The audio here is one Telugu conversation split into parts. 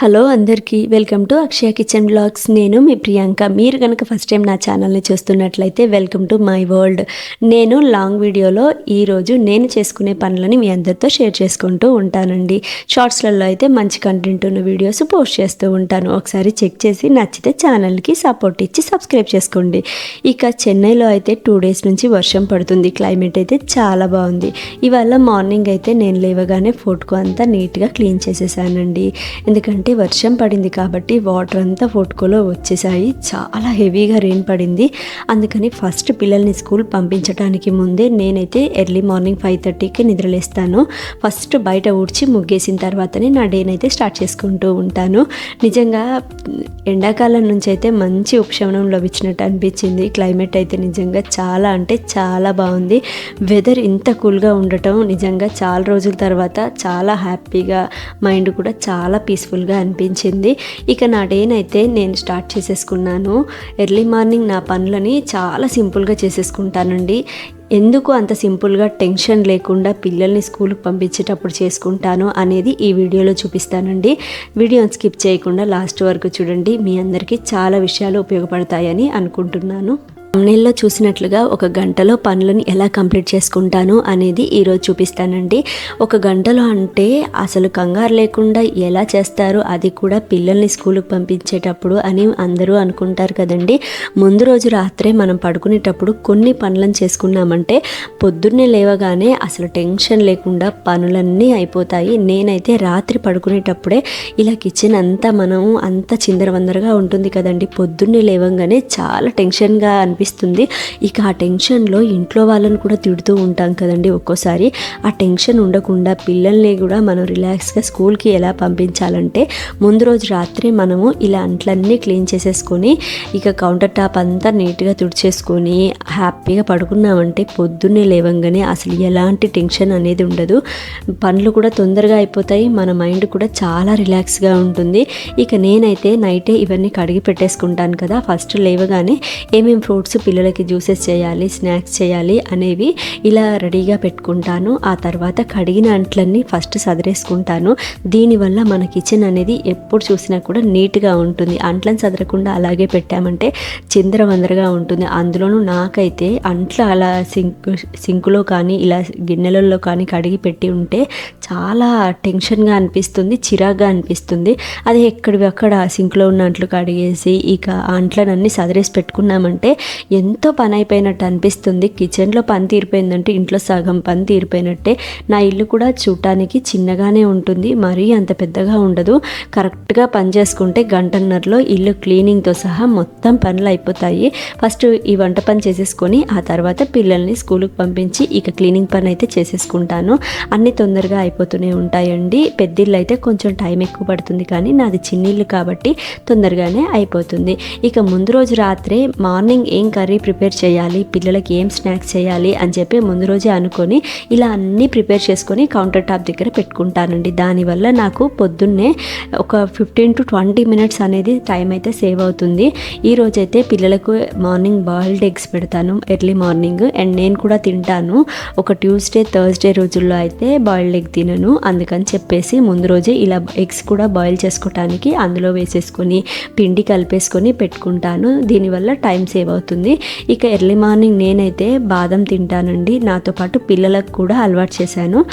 హలో అందరికీ welcome to Akshaya kitchen blogs. నేను మీ ప్రియాంక. మీరు కనుక ఫస్ట్ టైం నా ఛానల్ని చూస్తున్నట్లయితే వెల్కమ్ టు మై వరల్డ్. నేను లాంగ్ వీడియోలో ఈరోజు నేను చేసుకునే పనులని మీ అందరితో షేర్ చేసుకుంటూ ఉంటానండి. షార్ట్స్లలో అయితే మంచి కంటెంట్ ఉన్న వీడియోస్ పోస్ట్ చేస్తూ ఉంటాను. ఒకసారి చెక్ చేసి నచ్చితే ఛానల్కి సపోర్ట్ ఇచ్చి సబ్స్క్రైబ్ చేసుకోండి. ఇక చెన్నైలో అయితే టూ డేస్ నుంచి వర్షం పడుతుంది. క్లైమేట్ అయితే చాలా బాగుంది. ఇవాళ మార్నింగ్ అయితే నేను లేవగానే ఫోటోకు అంతా నీట్గా క్లీన్ చేసేసానండి. ఎందుకంటే వర్షం పడింది కాబట్టి వాటర్ అంతా ఫోటోలో వచ్చేసాయి. చాలా హెవీగా రెయిన్ పడింది. అందుకని ఫస్ట్ పిల్లల్ని స్కూల్ పంపించడానికి ముందే నేనైతే ఎర్లీ మార్నింగ్ ఫైవ్ థర్టీకి నిద్రలేస్తాను. ఫస్ట్ బయట ఊడ్చి ముగ్గేసిన తర్వాతనే నా డేనైతే స్టార్ట్ చేసుకుంటూ ఉంటాను. నిజంగా ఎండాకాలం నుంచి అయితే మంచి ఉపశమనం లభించినట్టు అనిపించింది. క్లైమేట్ అయితే నిజంగా చాలా అంటే చాలా బాగుంది. వెదర్ ఇంత కూల్గా ఉండటం నిజంగా చాలా రోజుల తర్వాత చాలా హ్యాపీగా మైండ్ కూడా చాలా పీస్ఫుల్గా అనిపించింది. ఇక నా డేనైతే నేను స్టార్ట్ చేసేసుకున్నాను. ఎర్లీ మార్నింగ్ నా పనులని చాలా సింపుల్గా చేసేసుకుంటానండి. ఎందుకు అంత సింపుల్గా టెన్షన్ లేకుండా పిల్లల్ని స్కూల్కి పంపించేటప్పుడు చేసుకుంటాను అనేది ఈ వీడియోలో చూపిస్తానండి. వీడియోని స్కిప్ చేయకుండా లాస్ట్ వరకు చూడండి. మీ అందరికీ చాలా విషయాలు ఉపయోగపడతాయని అనుకుంటున్నాను. నెలలో చూసినట్లుగా ఒక గంటలో పనులను ఎలా కంప్లీట్ చేసుకుంటాను అనేది ఈరోజు చూపిస్తానండి. ఒక గంటలో అంటే అసలు కంగారు లేకుండా ఎలా చేస్తారు అది కూడా పిల్లల్ని స్కూల్కి పంపించేటప్పుడు అని అందరూ అనుకుంటారు కదండి. ముందు రోజు రాత్రే మనం పడుకునేటప్పుడు కొన్ని పనులను చేసుకున్నామంటే పొద్దున్నే లేవగానే అసలు టెన్షన్ లేకుండా పనులన్నీ అయిపోతాయి. నేనైతే రాత్రి పడుకునేటప్పుడే ఇలా కిచెన్ అంతా మనం అంత చిందరవందరగా ఉంటుంది కదండి. పొద్దున్నే లేవగానే చాలా టెన్షన్గా అనిపిస్తుంది ఇక ఆ టెన్షన్లో ఇంట్లో వాళ్ళని కూడా తిడుతూ ఉంటాం కదండి ఒక్కోసారి. ఆ టెన్షన్ ఉండకుండా పిల్లల్ని కూడా మనం రిలాక్స్గా స్కూల్కి ఎలా పంపించాలంటే ముందు రోజు రాత్రి మనము ఇలా అంట్లన్నీ క్లీన్ చేసేసుకొని ఇక కౌంటర్ టాప్ అంతా నీట్గా తుడిచేసుకొని హ్యాపీగా పడుకున్నామంటే పొద్దున్నే లేవంగానే అసలు ఎలాంటి టెన్షన్ అనేది ఉండదు. పనులు కూడా తొందరగా అయిపోతాయి. మన మైండ్ కూడా చాలా రిలాక్స్గా ఉంటుంది. ఇక నేనైతే నైటే ఇవన్నీ కడిగి పెట్టేసుకుంటాను కదా. ఫస్ట్ లేవగానే ఏమేమి ఫ్రూట్స్ పిల్లలకి జ్యూసెస్ చేయాలి స్నాక్స్ చేయాలి అనేవి ఇలా రెడీగా పెట్టుకుంటాను. ఆ తర్వాత కడిగిన అంట్లన్నీ ఫస్ట్ సదిరేసుకుంటాను. దీనివల్ల మన కిచెన్ అనేది ఎప్పుడు చూసినా కూడా నీట్గా ఉంటుంది. అంట్లను సదరకుండా అలాగే పెట్టామంటే చిందరవందరగా ఉంటుంది. అందులోనూ నాకైతే అంట్లు అలా సింక్ సింకులో కానీ ఇలా గిన్నెలలో కానీ కడిగి పెట్టి ఉంటే చాలా టెన్షన్గా అనిపిస్తుంది చిరాగ్గా అనిపిస్తుంది. అది ఎక్కడివి అక్కడ సింక్లో ఉన్న అంట్లు కడిగేసి ఇక ఆ అంట్లనన్నీ సదిరేసి పెట్టుకున్నామంటే ఎంతో పని అయిపోయినట్టు అనిపిస్తుంది. కిచెన్లో పని తీరిపోయిందంటే ఇంట్లో సగం పని తీరిపోయినట్టే. నా ఇల్లు కూడా చూడటానికి చిన్నగానే ఉంటుంది. మరీ అంత పెద్దగా ఉండదు. కరెక్ట్గా పని చేసుకుంటే గంటన్నరలో ఇల్లు క్లీనింగ్తో సహా మొత్తం పనులు అయిపోతాయి. ఫస్ట్ ఈ వంట పని చేసేసుకొని ఆ తర్వాత పిల్లల్ని స్కూల్కి పంపించి ఇక క్లీనింగ్ పని అయితే చేసేసుకుంటాను. అన్ని తొందరగా అయిపోతూనే ఉంటాయండి. పెద్దిల్లు అయితే కొంచెం టైం ఎక్కువ పడుతుంది కానీ నాది చిన్నిల్లు కాబట్టి తొందరగానే అయిపోతుంది. ఇక ముందు రోజు రాత్రే మార్నింగ్ ఏం కర్రీ ప్రిపేర్ చేయాలి? పిల్లలకి ఏం స్నాక్స్ చేయాలి? అని చెప్పి ముందు రోజే అనుకొని ఇలా అన్నీ ప్రిపేర్ చేసుకొని కౌంటర్ టాప్ దగ్గర పెట్టుకుంటానండి. దానివల్ల నాకు పొద్దున్నే ఒక ఫిఫ్టీన్ టు ట్వంటీ మినిట్స్ అనేది టైం అయితే సేవ్ అవుతుంది. ఈ రోజైతే పిల్లలకు మార్నింగ్ బాయిల్డ్ ఎగ్స్ పెడతాను ఎర్లీ మార్నింగ్. అండ్ నేను కూడా తింటాను. ఒక ట్యూస్డే థర్స్డే రోజుల్లో అయితే బాయిల్డ్ ఎగ్ తినను. అందుకని చెప్పేసి ముందు రోజే ఇలా ఎగ్స్ కూడా బాయిల్ చేసుకోవటానికి అందులో వేసేసుకొని పిండి కలిపేసుకొని పెట్టుకుంటాను. దీనివల్ల టైం సేవ్ అవుతుంది. ఇక ఎర్లీ మార్నింగ్ నేనైతే బాదం తింటానండి. నాతో పాటు పిల్లలకు కూడా అలవాటు చేశాను.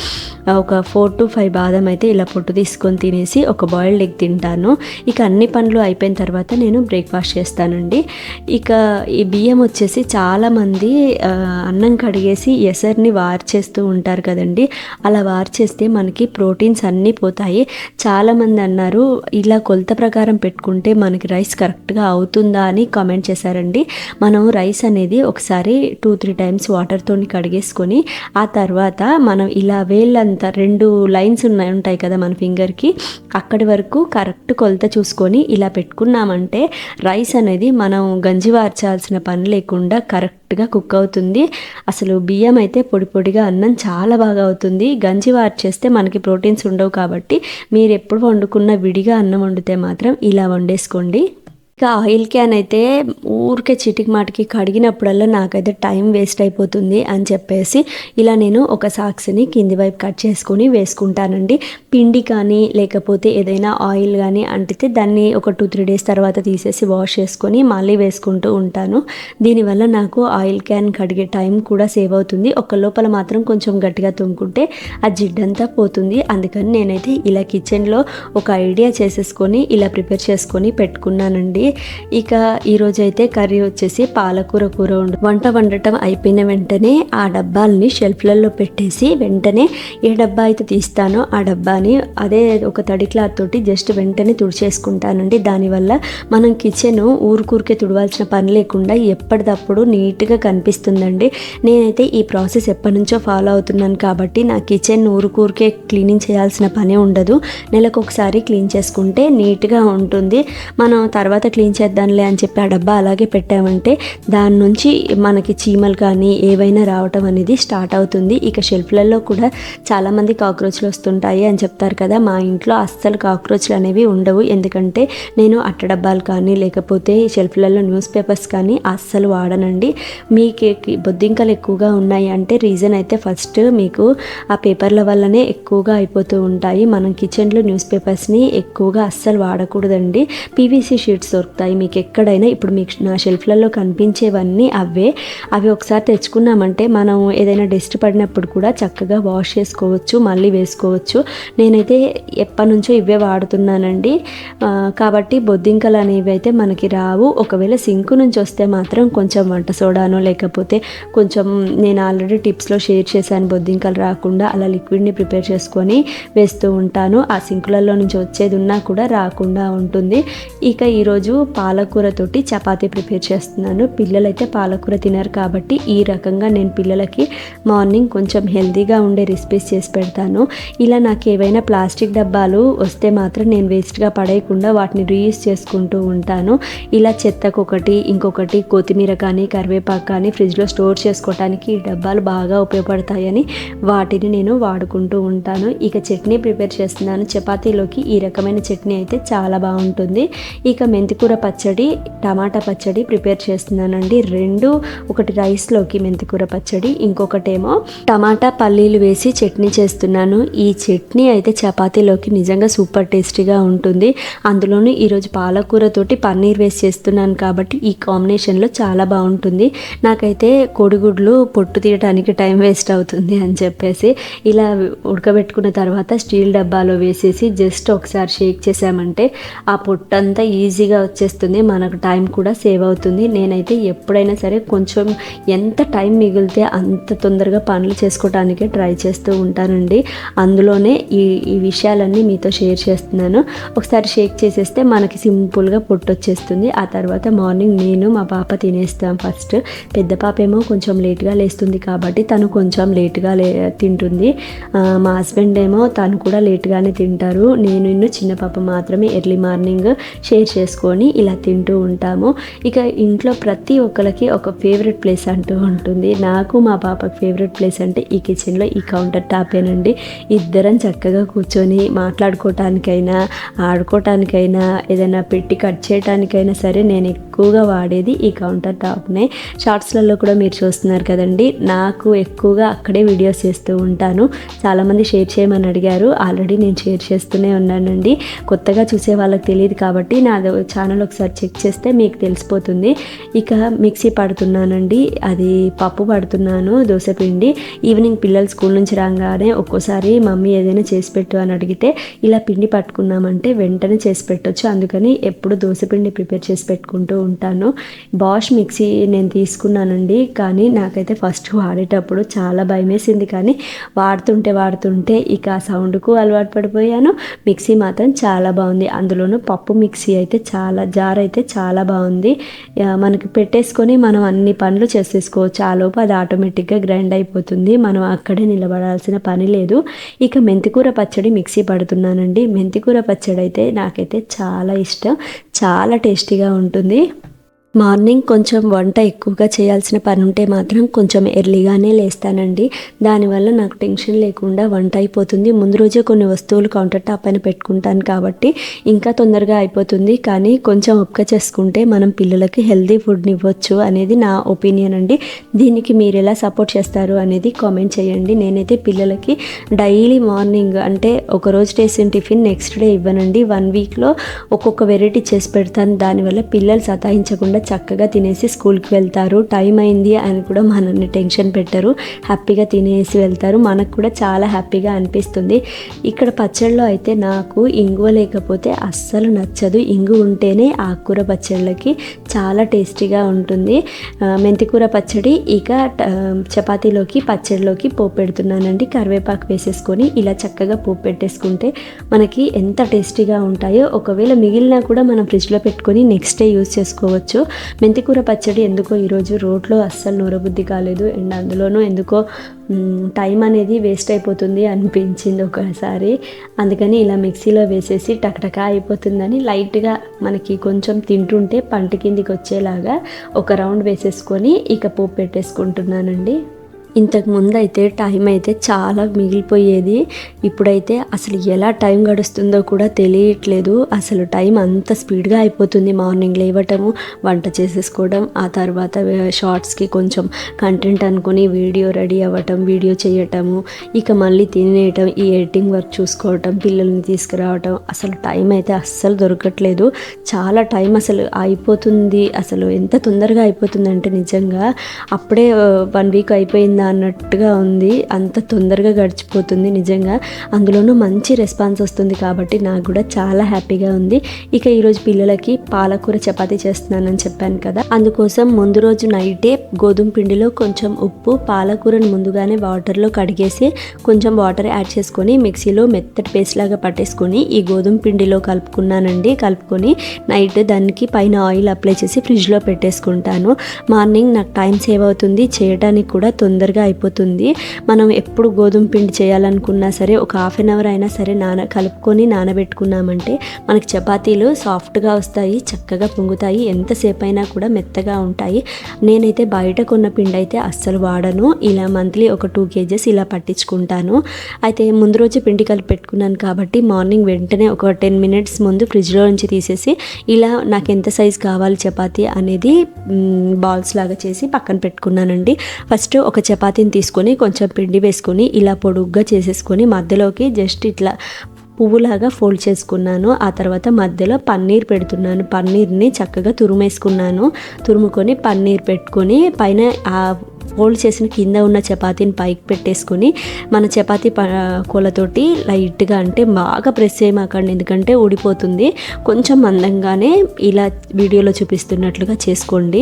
ఒక ఫోర్ టు ఫైవ్ బాదం అయితే ఇలా పొట్టు తీసుకొని తినేసి ఒక బాయిల్డ్ ఎగ్ తింటాను. ఇక అన్ని పనులు అయిపోయిన తర్వాత నేను బ్రేక్ఫాస్ట్ చేస్తానండి. ఇక ఈ బియ్యం వచ్చేసి చాలామంది అన్నం కడిగేసి ఎసర్ని వార్ చేస్తూ ఉంటారు కదండి. అలా వార్ చేస్తే మనకి ప్రోటీన్స్ అన్నీ పోతాయి. చాలామంది అన్నారు ఇలా కొలత ప్రకారం పెట్టుకుంటే మనకి రైస్ కరెక్ట్గా అవుతుందా? అని కామెంట్ చేశారండి. మన రైస్ అనేది ఒకసారి టూ త్రీ టైమ్స్ వాటర్తో కడిగేసుకొని ఆ తర్వాత మనం ఇలా వేళ్ళంతా రెండు లైన్స్ ఉన్నాయి ఉంటాయి కదా మన ఫింగర్కి అక్కడి వరకు కరెక్ట్ కొలత చూసుకొని ఇలా పెట్టుకున్నామంటే రైస్ అనేది మనం గంజి వార్చాల్సిన పని లేకుండా కరెక్ట్గా కుక్ అవుతుంది. అసలు బియ్యం అయితే పొడి పొడిగా అన్నం చాలా బాగా అవుతుంది. గంజి వార్చేస్తే మనకి ప్రోటీన్స్ ఉండవు కాబట్టి మీరు ఎప్పుడు వండుకున్న విడిగా అన్నం వండితే మాత్రం ఇలా వండేసుకోండి. ఇంకా ఆయిల్ క్యాన్ అయితే ఊరికే చిటికి మాటికి కడిగినప్పుడల్లా నాకైతే టైం వేస్ట్ అయిపోతుంది అని చెప్పేసి ఇలా నేను ఒక సాక్స్ని కింది వైపు కట్ చేసుకొని వేసుకుంటానండి. పిండి కానీ లేకపోతే ఏదైనా ఆయిల్ కానీ అంటితే దాన్ని ఒక టూ త్రీ డేస్ తర్వాత తీసేసి వాష్ చేసుకొని మళ్ళీ వేసుకుంటూ ఉంటాను. దీనివల్ల నాకు ఆయిల్ క్యాన్ కడిగే టైం కూడా సేవ్ అవుతుంది. ఒక లోపల మాత్రం కొంచెం గట్టిగా తుమ్ముకుంటే ఆ జిడ్డంతా పోతుంది. అందుకని నేనైతే ఇలా కిచెన్లో ఒక ఐడియా చేసేసుకొని ఇలా ప్రిపేర్ చేసుకొని పెట్టుకున్నానండి. ఇక ఈరోజు అయితే కర్రీ వచ్చేసి పాలకూర కూర ఉండు వంట వండటం అయిపోయిన వెంటనే ఆ డబ్బాల్ని షెల్ఫ్లలో పెట్టేసి వెంటనే ఏ డబ్బా అయితే తీస్తానో ఆ డబ్బాని అదే ఒక తడి క్లాత్ తోటి జస్ట్ వెంటనే తుడిచేసుకుంటానండి. దానివల్ల మనం కిచెన్ ఊరుకూరికే తుడవాల్సిన పని లేకుండా ఎప్పటికప్పుడు నీట్గా కనిపిస్తుందండి. నేనైతే ఈ ప్రాసెస్ ఎప్పటి నుంచో ఫాలో అవుతున్నాను కాబట్టి నా కిచెన్ ఊరుకూరికే క్లీనింగ్ చేయాల్సిన పని ఉండదు. నెలకు ఒకసారి క్లీన్ చేసుకుంటే నీట్గా ఉంటుంది. మనం తర్వాత క్లీన్ చేద్దాంలే అని చెప్పి ఆ డబ్బా అలాగే పెట్టామంటే దాని నుంచి మనకి చీమలు కానీ ఏవైనా రావటం అనేది స్టార్ట్ అవుతుంది. ఇక షెల్ఫ్లలో కూడా చాలామంది కాక్రోచ్లు వస్తుంటాయి అని చెప్తారు కదా. మా ఇంట్లో అస్సలు కాక్రోచ్లు అనేవి ఉండవు. ఎందుకంటే నేను అట్ట డబ్బాలు కానీ లేకపోతే షెల్ఫ్లలో న్యూస్ పేపర్స్ కానీ అస్సలు వాడనండి. మీకు బొద్దింకలు ఎక్కువగా ఉన్నాయి అంటే రీజన్ అయితే ఫస్ట్ మీకు ఆ పేపర్ల వల్లనే ఎక్కువగా అయిపోతూ ఉంటాయి. మనం కిచెన్లో న్యూస్ పేపర్స్ని ఎక్కువగా అస్సలు వాడకూడదండి. పీవీసీ షీట్స్ దొరుకుతాయి. మీకు ఎక్కడైనా ఇప్పుడు మీకు నా షెల్ఫ్లలో కనిపించేవన్నీ అవే. అవి ఒకసారి తెచ్చుకున్నామంటే మనం ఏదైనా డస్ట్ పడినప్పుడు కూడా చక్కగా వాష్ చేసుకోవచ్చు మళ్ళీ వేసుకోవచ్చు. నేనైతే ఎప్పటి నుంచో ఇవే వాడుతున్నానండి. కాబట్టి బొద్దింకలు అనేవి అయితే మనకి రావు. ఒకవేళ సింక్ నుంచి వస్తే మాత్రం కొంచెం వంట సోడాను లేకపోతే కొంచెం నేను ఆల్రెడీ టిప్స్లో షేర్ చేశాను బొద్దింకలు రాకుండా అలా లిక్విడ్ని ప్రిపేర్ చేసుకొని వేస్తూ ఉంటాను. ఆ సింకులలో నుంచి వచ్చేది ఉన్నా కూడా రాకుండా ఉంటుంది. ఇక ఈరోజు పాలకూరతోటి చపాతీ ప్రిపేర్ చేస్తున్నాను. పిల్లలైతే పాలకూర తినరు కాబట్టి ఈ రకంగా నేను పిల్లలకి మార్నింగ్ కొంచెం హెల్తీగా ఉండే రెసిపీస్ చేసి పెడతాను. ఇలా నాకు ఏవైనా ప్లాస్టిక్ డబ్బాలు వస్తే మాత్రం నేను వేస్ట్గా పడేయకుండా వాటిని రీయూస్ చేసుకుంటూ ఉంటాను. ఇలా చెత్తకొకటి ఇంకొకటి కొత్తిమీర కానీ కరివేపాకు కానీ ఫ్రిడ్జ్లో స్టోర్ చేసుకోవడానికి ఈ డబ్బాలు బాగా ఉపయోగపడతాయని వాటిని నేను వాడుకుంటూ ఉంటాను. ఇక చట్నీ ప్రిపేర్ చేస్తున్నాను. చపాతీలోకి ఈ రకమైన చట్నీ అయితే చాలా బాగుంటుంది. ఇక మెంతికూర పచ్చడి టమాటా పచ్చడి ప్రిపేర్ చేస్తున్నానండి. రెండు ఒకటి రైస్లోకి మెంతికూర పచ్చడి ఇంకొకటేమో టమాటా పల్లీలు వేసి చట్నీ చేస్తున్నాను. ఈ చట్నీ అయితే చపాతీలోకి నిజంగా సూపర్ టేస్టీగా ఉంటుంది. అందులోనూ ఈరోజు పాలకూరతోటి పన్నీర్ వేసి చేస్తున్నాను కాబట్టి ఈ కాంబినేషన్లో చాలా బాగుంటుంది. నాకైతే కోడిగుడ్లు పొట్టు తీయడానికి టైం వేస్ట్ అవుతుంది అని చెప్పేసి ఇలా ఉడకబెట్టుకున్న తర్వాత స్టీల్ డబ్బాలో వేసేసి జస్ట్ ఒకసారి షేక్ చేసామంటే ఆ పొట్టు అంతా ఈజీగా వచ్చేస్తుంది. మనకు టైం కూడా సేవ్ అవుతుంది. నేనైతే ఎప్పుడైనా సరే కొంచెం ఎంత టైం మిగిలితే అంత తొందరగా పనులు చేసుకోవడానికే ట్రై చేస్తూ ఉంటానండి. అందులోనే ఈ ఈ విషయాలన్నీ మీతో షేర్ చేస్తున్నాను. ఒకసారి షేక్ చేసేస్తే మనకి సింపుల్గా పొట్టు వచ్చేస్తుంది. ఆ తర్వాత మార్నింగ్ నేను మా పాప తినేస్తాం ఫస్ట్. పెద్ద పాప ఏమో కొంచెం లేట్గా లేస్తుంది కాబట్టి తను కొంచెం లేట్గా లే తింటుంది. మా హస్బెండ్ ఏమో తను కూడా లేట్గానే తింటారు. నేను చిన్న పాప మాత్రమే ఎర్లీ మార్నింగ్ షేర్ చేసుకొని ఇలా తింటూ ఉంటాము. ఇక ఇంట్లో ప్రతి ఒక్కరికి ఒక ఫేవరెట్ ప్లేస్ అంటూ ఉంటుంది. నాకు మా పాపకు ఫేవరెట్ ప్లేస్ అంటే ఈ కిచెన్లో ఈ కౌంటర్ టాపేనండి ఇద్దరం చక్కగా కూర్చొని మాట్లాడుకోవటానికైనా ఆడుకోవటానికైనా ఏదైనా పెట్టి కట్ చేయటానికైనా సరే నేను ఎక్కువగా వాడేది ఈ కౌంటర్ టాప్నే షార్ట్స్లలో కూడా మీరు చూస్తున్నారు కదండి. నాకు ఎక్కువగా అక్కడే వీడియోస్ చేస్తూ ఉంటాను. చాలామంది షేర్ చేయమని అడిగారు. ఆల్రెడీ నేను షేర్ చేస్తూనే ఉన్నానండి. కొత్తగా చూసే వాళ్ళకి తెలియదు కాబట్టి నా ఛానల్ ఒకసారి చెక్ చేస్తే మీకు తెలిసిపోతుంది. ఇక మిక్సీ పడుతున్నానండి. అది పప్పు పడుతున్నాను దోశపిండి ఈవినింగ్ పిల్లలు స్కూల్ నుంచి రాగానే ఒక్కోసారి మమ్మీ ఏదైనా చేసి పెట్టు అని అడిగితే ఇలా పిండి పట్టుకున్నామంటే వెంటనే చేసి పెట్టవచ్చు అందుకని ఎప్పుడు దోశపిండి ప్రిపేర్ చేసి పెట్టుకుంటూ ఉంటాను. బాష్ మిక్సీ నేను తీసుకున్నానండి. కానీ నాకైతే ఫస్ట్ వాడేటప్పుడు చాలా భయం వేసింది కానీ వాడుతుంటే వాడుతుంటే ఇక ఆ సౌండ్కు అలవాటు పడిపోయాను. మిక్సీ మాత్రం చాలా బాగుంది. అందులోనూ పప్పు మిక్సీ అయితే చాలా జార్ అయితే చాలా బాగుంది. మనకి పెట్టేసుకొని మనం అన్ని పనులు చేసేసుకోవచ్చు. ఆ లోపు అది ఆటోమేటిక్గా గ్రైండ్ అయిపోతుంది. మనం అక్కడే నిలబడాల్సిన పని లేదు. ఇక మెంతికూర పచ్చడి మిక్సీ పడుతున్నానండి. మెంతికూర పచ్చడి అయితే నాకైతే చాలా ఇష్టం. చాలా టేస్టీగా ఉంటుంది. మార్నింగ్ కొంచెం వంట ఎక్కువగా చేయాల్సిన పని ఉంటే మాత్రం కొంచెం ఎర్లీగానే లేస్తానండి. దానివల్ల నాకు టెన్షన్ లేకుండా వంట అయిపోతుంది. ముందు రోజే కొన్ని వస్తువులు కౌంటర్ టాప్ పైన పెట్టుకుంటాను కాబట్టి ఇంకా తొందరగా అయిపోతుంది. కానీ కొంచెం ఒక్క చేసుకుంటే మనం పిల్లలకి హెల్తీ ఫుడ్ని ఇవ్వచ్చు అనేది నా ఒపీనియన్ అండి. దీనికి మీరు ఎలా సపోర్ట్ చేస్తారు అనేది కామెంట్ చేయండి. నేనైతే పిల్లలకి డైలీ మార్నింగ్ అంటే ఒక రోజు చేసిన టిఫిన్ నెక్స్ట్ డే ఇవ్వనండి. వన్ వీక్లో ఒక్కొక్క వెరైటీ చేసి పెడతాను. దానివల్ల పిల్లలు సతాయించకుండా చక్కగా తినేసి స్కూల్కి వెళ్తారు. టైం అయింది అని కూడా మనల్ని టెన్షన్ పెట్టరు. హ్యాపీగా తినేసి వెళ్తారు. మనకు కూడా చాలా హ్యాపీగా అనిపిస్తుంది. ఇక్కడ పచ్చళ్ళలో అయితే నాకు ఇంగువ లేకపోతే అస్సలు నచ్చదు. ఇంగు ఉంటేనే ఆకుకూర పచ్చళ్ళకి చాలా టేస్టీగా ఉంటుంది. మెంతికూర పచ్చడి ఇక ట- చపాతీలోకి పచ్చడిలోకి పోపు పెడుతున్నానండి. కరివేపాకు వేసేసుకొని ఇలా చక్కగా పోపు పెట్టేసుకుంటే మనకి ఎంత టేస్టీగా ఉంటాయో ఒకవేళ మిగిలినా కూడా మనం ఫ్రిడ్జ్లో పెట్టుకొని నెక్స్ట్ డే యూస్ చేసుకోవచ్చు. మెంతికూర పచ్చడి ఎందుకో ఈరోజు రోట్లో అస్సలు నూరబుద్ధి కాలేదు. అండ్ అందులోనూ ఎందుకో టైం అనేది వేస్ట్ అయిపోతుంది అనిపించింది ఒకసారి. అందుకని ఇలా మిక్సీలో వేసేసి టకటకా అయిపోతుందని లైట్గా మనకి కొంచెం తింటుంటే పంట కిందికి వచ్చేలాగా ఒక రౌండ్ వేసేసుకొని ఇక పోపు పెట్టేసుకుంటున్నానండి. ఇంతకు ముందు అయితే టైం అయితే చాలా మిగిలిపోయేది. ఇప్పుడైతే అసలు ఎలా టైం గడుస్తుందో కూడా తెలియట్లేదు. అసలు టైం అంత స్పీడ్గా అయిపోతుంది మార్నింగ్ లేవటము వంట చేసేసుకోవడం ఆ తర్వాత షార్ట్స్కి కొంచెం కంటెంట్ అనుకుని వీడియో రెడీ అవ్వటం వీడియో చేయటము ఇక మళ్ళీ తినేయటం ఈ ఎడిటింగ్ వర్క్ చూసుకోవటం పిల్లల్ని తీసుకురావటం అసలు టైం అయితే అస్సలు దొరకట్లేదు. చాలా టైం అసలు అయిపోతుంది. అసలు ఎంత తొందరగా అయిపోతుందంటే నిజంగా అప్పుడే వన్ వీక్ అయిపోయిందా అన్నట్టుగా ఉంది. అంత తొందరగా గడిచిపోతుంది నిజంగా. అందులోనూ మంచి రెస్పాన్స్ వస్తుంది కాబట్టి నాకు కూడా చాలా హ్యాపీగా ఉంది. ఇక ఈరోజు పిల్లలకి పాలకూర చపాతీ చేస్తున్నానని చెప్పాను కదా. అందుకోసం ముందు రోజు నైటే గోధుమ పిండిలో కొంచెం ఉప్పు పాలకూరను ముందుగానే వాటర్లో కడిగేసి కొంచెం వాటర్ యాడ్ చేసుకొని మిక్సీలో మెత్తటి పేస్ట్ లాగా పట్టేసుకొని ఈ గోధుమ పిండిలో కలుపుకున్నానండి. కలుపుకొని నైట్ దానికి పైన ఆయిల్ అప్లై చేసి ఫ్రిడ్జ్లో పెట్టేసుకుంటాను. మార్నింగ్ నాకు టైం సేవ్ అవుతుంది. చేయడానికి కూడా తొందరగా అయిపోతుంది. మనం ఎప్పుడు గోధుమ పిండి చేయాలనుకున్నా సరే ఒక హాఫ్ అన్ అవర్ అయినా సరే నాన కలుపుకొని నానబెట్టుకున్నామంటే మనకి చపాతీలు సాఫ్ట్గా వస్తాయి చక్కగా పొంగుతాయి ఎంతసేపు అయినా కూడా మెత్తగా ఉంటాయి. నేనైతే బయట కొన్న పిండి అయితే అస్సలు వాడను. ఇలా మంత్లీ ఒక టూ కేజెస్ ఇలా పట్టించుకుంటాను. అయితే ముందు రోజు పిండి కలిపి పెట్టుకున్నాను కాబట్టి మార్నింగ్ వెంటనే ఒక టెన్ మినిట్స్ ముందు ఫ్రిడ్జ్లో నుంచి తీసేసి ఇలా నాకు ఎంత సైజ్ కావాలి చపాతీ అనేది బాల్స్ లాగా చేసి పక్కన పెట్టుకున్నానండి. ఫస్ట్ ఒక చపాతీని తీసుకొని కొంచెం పిండి వేసుకొని ఇలా పొడుగ్గా చేసేసుకొని మధ్యలోకి జస్ట్ ఇట్లా పువ్వులాగా ఫోల్డ్ చేసుకున్నాను. ఆ తర్వాత మధ్యలో పన్నీర్ పెడుతున్నాను. పన్నీర్ని చక్కగా తురుమేసుకున్నాను. తురుముకొని పన్నీర్ పెట్టుకొని పైన ఆ ఫోల్డ్ చేసిన కింద ఉన్న చపాతీని పైకి పెట్టేసుకొని మన చపాతీ కూలతోటి లైట్గా అంటే బాగా ప్రెస్ చేయమాకండి. ఎందుకంటే ఊడిపోతుంది. కొంచెం మందంగానే ఇలా వీడియోలో చూపిస్తున్నట్లుగా చేసుకోండి.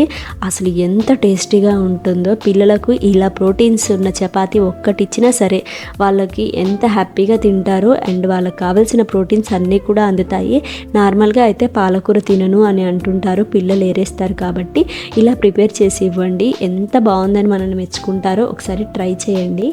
అసలు ఎంత టేస్టీగా ఉంటుందో పిల్లలకు ఇలా ప్రోటీన్స్ ఉన్న చపాతీ ఒక్కటి ఇచ్చినా సరే వాళ్ళకి ఎంత హ్యాపీగా తింటారో అండ్ వాళ్ళకి కావాల్సిన ప్రోటీన్స్ అన్నీ కూడా అందుతాయి. నార్మల్గా అయితే పాలకూర తినను అని అంటుంటారు. పిల్లలు ఏరేస్తారు కాబట్టి ఇలా ప్రిపేర్ చేసి ఇవ్వండి. ఎంత బాగుందని మనల్ని మెచ్చుకుంటారో ఒకసారి ట్రై చేయండి.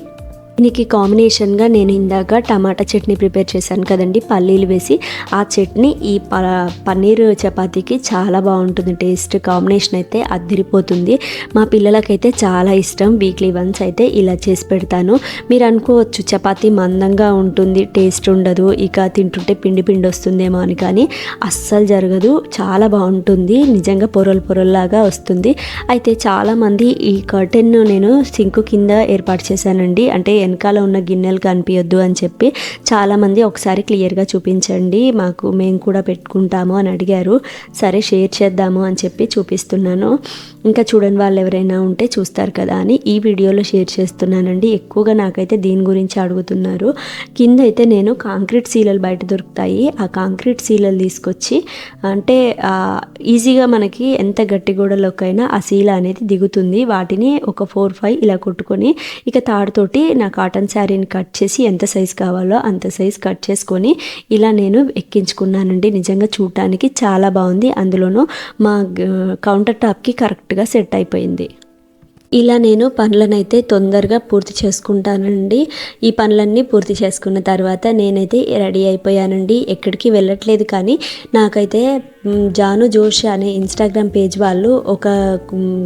దీనికి కాంబినేషన్గా నేను ఇందాక టమాటా చట్నీ ప్రిపేర్ చేశాను కదండి పల్లీలు వేసి. ఆ చట్నీ ఈ ప పన్నీర్ చపాతీకి చాలా బాగుంటుంది టేస్ట్ కాంబినేషన్ అయితే అద్దిరిపోతుంది మా పిల్లలకైతే చాలా ఇష్టం వీక్లీ వన్స్ అయితే ఇలా చేసి పెడతాను. మీరు అనుకోవచ్చు చపాతీ మందంగా ఉంటుంది టేస్ట్ ఉండదు ఇక తింటుంటే పిండి పిండి వస్తుందేమో అని కానీ అస్సలు జరగదు చాలా బాగుంటుంది నిజంగా పొరలు పొరల్లాగా వస్తుంది. అయితే చాలామంది ఈ కర్టెన్ నేను సింకు కింద ఏర్పాటు చేశానండి అంటే వెనకాల ఉన్న గిన్నెలు కనిపించొద్దు అని చెప్పి చాలామంది ఒకసారి క్లియర్గా చూపించండి మాకు మేము కూడా పెట్టుకుంటాము అని అడిగారు. సరే షేర్ చేద్దాము అని చెప్పి చూపిస్తున్నాను. ఇంకా చూడని వాళ్ళు ఎవరైనా ఉంటే చూస్తారు కదా అని ఈ వీడియోలో షేర్ చేస్తున్నానండి. ఎక్కువగా నాకైతే దీని గురించి అడుగుతున్నారు. కింద అయితే నేను కాంక్రీట్ సీలలు బయట దొరుకుతాయి. ఆ కాంక్రీట్ సీలలు తీసుకొచ్చి అంటే ఈజీగా మనకి ఎంత గట్టి గోడలోకైనా ఆ సీల అనేది దిగుతుంది. వాటిని ఒక ఫోర్ ఫైవ్ ఇలా కొట్టుకొని ఇక తాడుతోటి నా కాటన్ శారీని కట్ చేసి ఎంత సైజ్ కావాలో అంత సైజ్ కట్ చేసుకొని ఇలా నేను ఎక్కించుకున్నానండి. నిజంగా చూడటానికి చాలా బాగుంది. అందులోనూ మా కౌంటర్ టాప్కి కరెక్ట్గా సెట్ అయిపోయింది. ఇలా నేను పనులనైతే తొందరగా పూర్తి చేసుకుంటానండి. ఈ పనులన్నీ పూర్తి చేసుకున్న తర్వాత నేనైతే రెడీ అయిపోయానండి. ఎక్కడికి వెళ్ళట్లేదు కానీ నాకైతే జాను జోష్ అనే ఇన్స్టాగ్రామ్ పేజ్ వాళ్ళు ఒక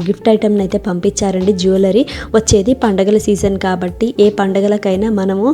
గిఫ్ట్ ఐటెంని అయితే పంపించారండి జ్యువెలరీ వచ్చేది పండగల సీజన్ కాబట్టి ఏ పండగలకైనా మనము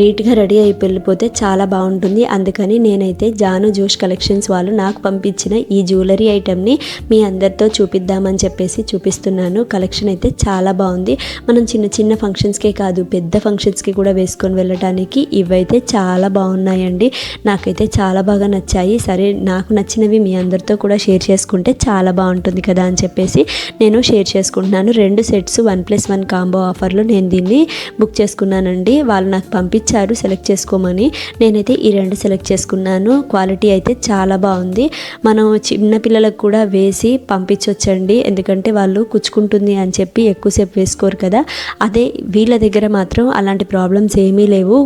నీట్గా రెడీ అయి వెళ్ళిపోతే చాలా బాగుంటుంది. అందుకని నేనైతే జాను జోష్ కలెక్షన్స్ వాళ్ళు నాకు పంపించిన ఈ జ్యువెలరీ ఐటెంని మీ అందరితో చూపిద్దామని చెప్పేసి చూపిస్తున్నాను. కలెక్షన్ అయితే చాలా బాగుంది. మనం చిన్న చిన్న ఫంక్షన్స్కే కాదు పెద్ద ఫంక్షన్స్కి కూడా వేసుకొని వెళ్ళటానికి ఇవైతే చాలా బాగున్నాయండి. నాకైతే చాలా బాగా నచ్చాయి. సరే నాకు నచ్చినవి మీ అందరితో కూడా షేర్ చేసుకుంటే చాలా బాగుంటుంది కదా అని చెప్పేసి నేను షేర్ చేసుకుంటున్నాను. రెండు sets one plus one combo ఆఫర్లో నేను దీన్ని బుక్ చేసుకున్నానండి. వాళ్ళు నాకు పంపించారు సెలెక్ట్ చేసుకోమని. నేనైతే ఈ రెండు సెలెక్ట్ చేసుకున్నాను. క్వాలిటీ అయితే చాలా బాగుంది. మనం చిన్న పిల్లలకు కూడా వేసి పంపించవచ్చండి ఎందుకంటే వాళ్ళు కుచ్చుకుంటుంది అని చెప్పి ఎక్కువసేపు వేసుకోరు కదా. అదే వీళ్ళ దగ్గర మాత్రం అలాంటి ప్రాబ్లమ్స్ ఏమీ లేవు.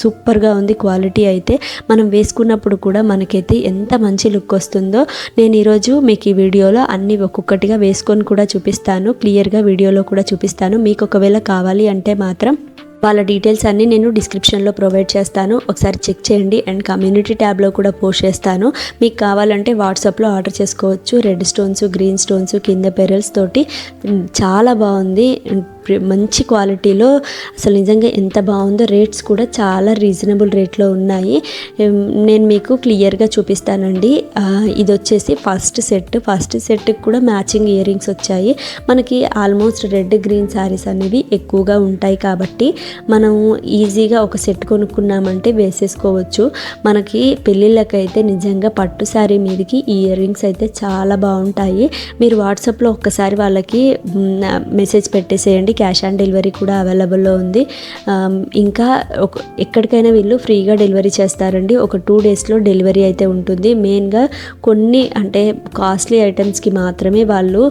సూపర్గా ఉంది క్వాలిటీ అయితే. మనం వేసుకున్నప్పుడు కూడా మనకైతే ఎంత మంచి లుక్ వస్తుందో నేను ఈరోజు మీకు ఈ వీడియోలో అన్ని ఒక్కొక్కటిగా వేసుకొని కూడా చూపిస్తాను క్లియర్గా వీడియోలో కూడా చూపిస్తాను. మీకు ఒకవేళ కావాలి అంటే మాత్రం వాళ్ళ డీటెయిల్స్ అన్నీ నేను డిస్క్రిప్షన్లో ప్రొవైడ్ చేస్తాను. ఒకసారి చెక్ చేయండి అండ్ కమ్యూనిటీ ట్యాబ్లో కూడా పోస్ట్ చేస్తాను. మీకు కావాలంటే వాట్సాప్లో ఆర్డర్ చేసుకోవచ్చు. రెడ్ స్టోన్స్ గ్రీన్ స్టోన్స్ కింద పెరల్స్ తోటి చాలా బాగుంది. మంచి క్వాలిటీలో అసలు నిజంగా ఎంత బాగుందో రేట్స్ కూడా చాలా రీజనబుల్ రేట్లో ఉన్నాయి. నేను మీకు క్లియర్గా చూపిస్తానండి. ఇది వచ్చేసి ఫస్ట్ సెట్. ఫస్ట్ సెట్కి కూడా మ్యాచింగ్ ఇయర్ రింగ్స్ వచ్చాయి. మనకి ఆల్మోస్ట్ రెడ్ గ్రీన్ శారీస్ అనేవి ఎక్కువగా ఉంటాయి కాబట్టి మనం ఈజీగా ఒక సెట్ కొనుక్కున్నామంటే వేసేసుకోవచ్చు. మనకి పెళ్ళిళ్ళకైతే నిజంగా పట్టు శారీ మీదకి ఈ ఇయర్ రింగ్స్ అయితే చాలా బాగుంటాయి. మీరు వాట్సాప్లో ఒక్కసారి వాళ్ళకి మెసేజ్ పెట్టేసేయండి. క్యాష్ ఆన్ డెలివరీ కూడా అవైలబుల్లో ఉంది. ఇంకా ఒక ఎక్కడికైనా వీళ్ళు ఫ్రీగా డెలివరీ చేస్తారండి. ఒక టూ డేస్లో డెలివరీ అయితే ఉంటుంది. మెయిన్గా కొన్ని అంటే కాస్ట్లీ ఐటమ్స్కి మాత్రమే వాళ్ళు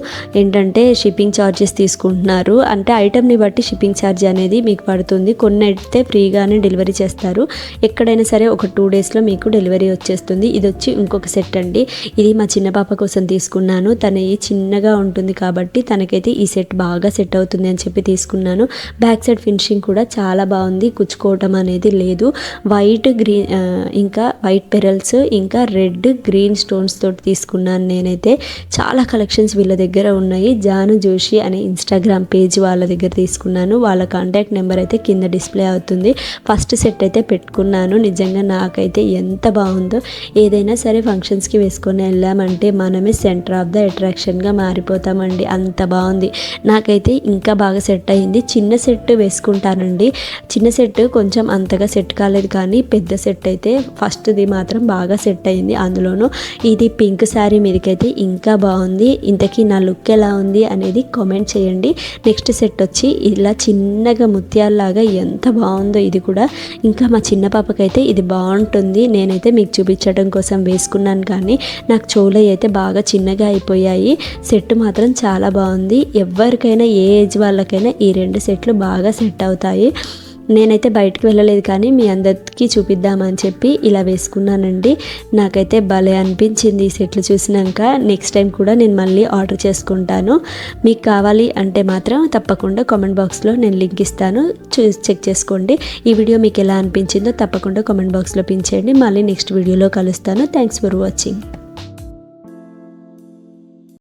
ఏంటంటే షిప్పింగ్ ఛార్జెస్ తీసుకుంటున్నారు. అంటే ఐటమ్ని బట్టి షిప్పింగ్ ఛార్జ్ అనేది మీకు పడుతుంది. కొన్ని అయితే ఫ్రీగానే డెలివరీ చేస్తారు. ఎక్కడైనా సరే ఒక టూ డేస్లో మీకు డెలివరీ వచ్చేస్తుంది. ఇది వచ్చి ఇంకొక సెట్ అండి. ఇది మా చిన్న పాప కోసం తీసుకున్నాను. తన చిన్నగా ఉంటుంది కాబట్టి తనకైతే ఈ సెట్ బాగా సెట్ అవుతుంది అని చెప్పి తీసుకున్నాను. బ్యాక్ సైడ్ ఫినిషింగ్ కూడా చాలా బాగుంది. కుచ్చుకోవటం అనేది లేదు. వైట్ గ్రీన్ ఇంకా వైట్ పెరల్స్ ఇంకా రెడ్ గ్రీన్ స్టోన్స్ తోటి తీసుకున్నాను నేనైతే. చాలా కలెక్షన్స్ వీళ్ళ దగ్గర ఉన్నాయి. జాను జోషి అనే ఇన్స్టాగ్రామ్ పేజ్ వాళ్ళ దగ్గర తీసుకున్నాను. వాళ్ళ కాంటాక్ట్ నెంబర్ అయితే కింద డిస్ప్లే అవుతుంది. ఫస్ట్ సెట్ అయితే పెట్టుకున్నాను. నిజంగా నాకైతే ఎంత బాగుందో. ఏదైనా సరే ఫంక్షన్స్కి వేసుకొని వెళ్ళామంటే మనమే సెంటర్ ఆఫ్ ద అట్రాక్షన్గా మారిపోతామండి. అంత బాగుంది. నాకైతే ఇంకా బాగా సెట్ అయింది. చిన్న సెట్ వేసుకుంటానండి. చిన్న సెట్ కొంచెం అంతగా సెట్ కాలేదు కానీ పెద్ద సెట్ అయితే ఫస్ట్ది మాత్రం బాగా సెట్ అయింది. అందులోనూ ఇది పింక్ శారీ మీదకైతే ఇంకా బాగుంది. ఇంతకీ నా లుక్ ఎలా ఉంది అనేది కామెంట్ చేయండి. నెక్స్ట్ సెట్ వచ్చి ఇలా చిన్నగా ముత్యాల్లాగా ఎంత బాగుందో ఇది కూడా. ఇంకా మా చిన్న పాపకైతే ఇది బాగుంటుంది. నేనైతే మీకు చూపించడం కోసం వేసుకున్నాను కానీ నాకు చెవులు అయితే బాగా చిన్నగా అయిపోయాయి. సెట్ మాత్రం చాలా బాగుంది. ఎవరికైనా ఏ ఏజ్ వాళ్ళకైనా ఈ రెండు సెట్లు బాగా సెట్ అవుతాయి. నేనైతే బయటకు వెళ్ళలేదు కానీ మీ అందరికీ చూపిద్దామని చెప్పి ఇలా వేసుకున్నానండి. నాకైతే భలే అనిపించింది ఈ సెట్లు చూసినాక. నెక్స్ట్ టైం కూడా నేను మళ్ళీ ఆర్డర్ చేసుకుంటాను. మీకు కావాలి అంటే మాత్రం తప్పకుండా కామెంట్ బాక్స్లో నేను లింక్ ఇస్తాను. చూ చెక్ చేసుకోండి. ఈ వీడియో మీకు ఎలా అనిపించిందో తప్పకుండా కామెంట్ బాక్స్లో పించేయండి మళ్ళీ నెక్స్ట్ వీడియోలో కలుస్తాను. Thanks for watching